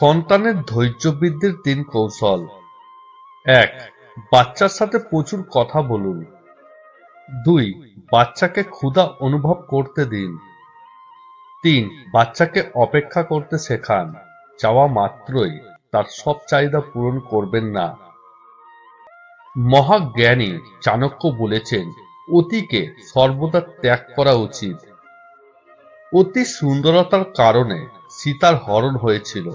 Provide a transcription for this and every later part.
সন্তানের ধৈর্য বৃদ্ধির তিন কৌশল। এক, বাচ্চার সাথে প্রচুর কথা বলুন। দুই, বাচ্চাকে ক্ষুধা অনুভব করতে দিন। তিন, বাচ্চাকে অপেক্ষা করতে শেখান। চাওয়া মাত্রই তার সব চাহিদা পূরণ করবেন না। মহাজ্ঞানী চাণক্য বলেছেন, অতিকে সর্বদা ত্যাগ করা উচিত। অতি সুন্দরতার কারণে সীতার হরণ হয়েছিল।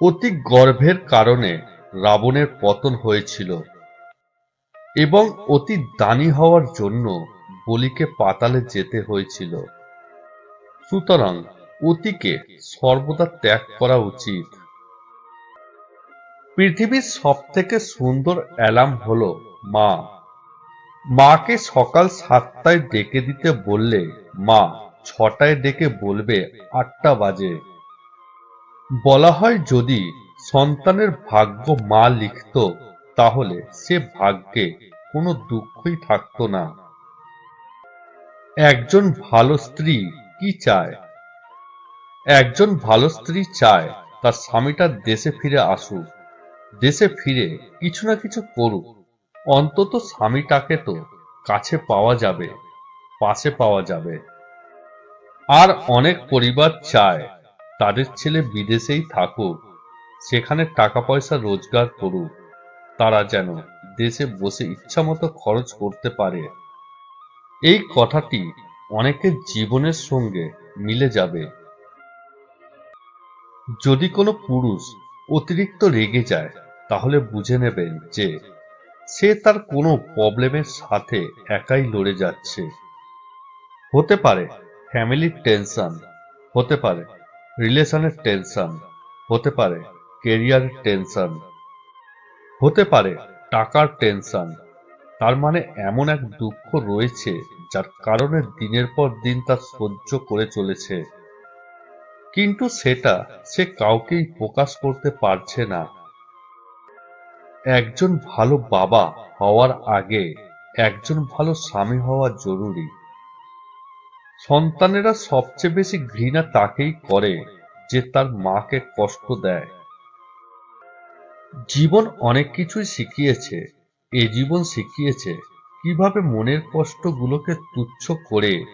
অতি গর্ভের কারণে রাবণের পতন হয়েছিল এবং অতি দানি হওয়ার জন্য বলিকে পাতালে যেতে হয়েছিল। সুতরাং অতিকে সর্বদা ত্যাগ করা উচিত। পৃথিবীর সব থেকে সুন্দর অ্যালার্ম হল মা। মাকে সকাল সাতটায় ডেকে দিতে বললে মা ছটায় ডেকে বলবে আটটা বাজে। বলা হয় যদি সন্তানের ভাগ্য মা লিখত, তাহলে সে ভাগ্যে কোনো দুঃখই থাকতো না। একজন ভালো স্ত্রী কি চায়? একজন ভালো স্ত্রী চায় তার স্বামীটা দেশে ফিরে আসুক, দেশে ফিরে কিছু না কিছু করুক, অন্তত স্বামীটাকে তো কাছে পাওয়া যাবে, পাশে পাওয়া যাবে। আর অনেক পরিবার চায় তাদের ছেলে বিদেশেই থাকুক, সেখানে টাকা পয়সা রোজগার করুক, তারা যেন দেশে বসে ইচ্ছামতো খরচ করতে পারে। এই কথাটি অনেকের জীবনের সঙ্গে মিলে যাবে। যদি কোনো পুরুষ অতিরিক্ত রেগে যায়, তাহলে বুঝে নেবেন যে সে তার কোনো প্রবলেমের সাথে একাই লড়ে যাচ্ছে। হতে পারে ফ্যামিলির টেনশন হতে পারে রিলেশনের টেনশন, হতে পারে কেরিয়ারের টেনশন, হতে পারে টাকার টেনশন, তার মানে এমন এক দুঃখ রয়েছে যার কারণে দিনের পর দিন তা সহ্য করে চলেছে। কিন্তু সেটা সে কাউকেই প্রকাশ করতে পারছে না। একজন ভালো বাবা হওয়ার আগে একজন ভালো স্বামী হওয়া জরুরি। সন্তানেরা সবচেয়ে বেশি ঘৃণা তাকেই করে যে তার মাকে কষ্ট দেয়। জীবন অনেক কিছুই শিখিয়েছে, এ জীবন শিখিয়েছে। কীভাবে মনের কষ্টগুলোকে তুচ্ছ করে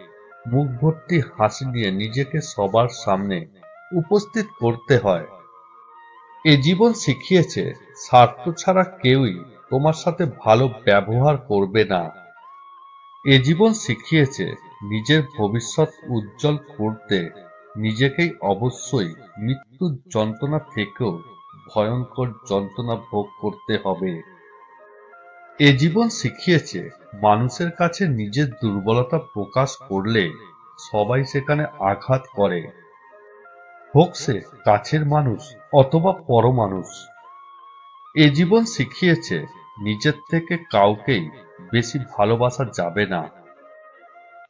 মুখ ভর্তি হাসি নিয়ে নিজেকে সবার সামনে উপস্থিত করতে হয়। এ জীবন শিখিয়েছে, স্বার্থ ছাড়া কেউই তোমার সাথে ভালো ব্যবহার করবে না। এ জীবন শিখিয়েছে নিজের ভবিষ্যৎ উজ্জ্বল করতে নিজেকেই অবশ্যই মৃত্যুর যন্ত্রণা থেকেও ভয়ঙ্কর যন্ত্রণা ভোগ করতে হবে। এ জীবন শিখিয়েছে, মানুষের কাছে নিজের দুর্বলতা প্রকাশ করলে সবাই সেখানে আঘাত করে। হোক সে কাছের মানুষ অথবা পরমানুষ। এ জীবন শিখিয়েছে, নিজের থেকে কাউকেই বেশি ভালোবাসা যাবে না।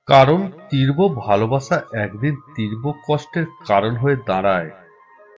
কারণ তীব্র ভালোবাসা একদিন তীব্র কষ্টের কারণ হয়ে দাঁড়ায়।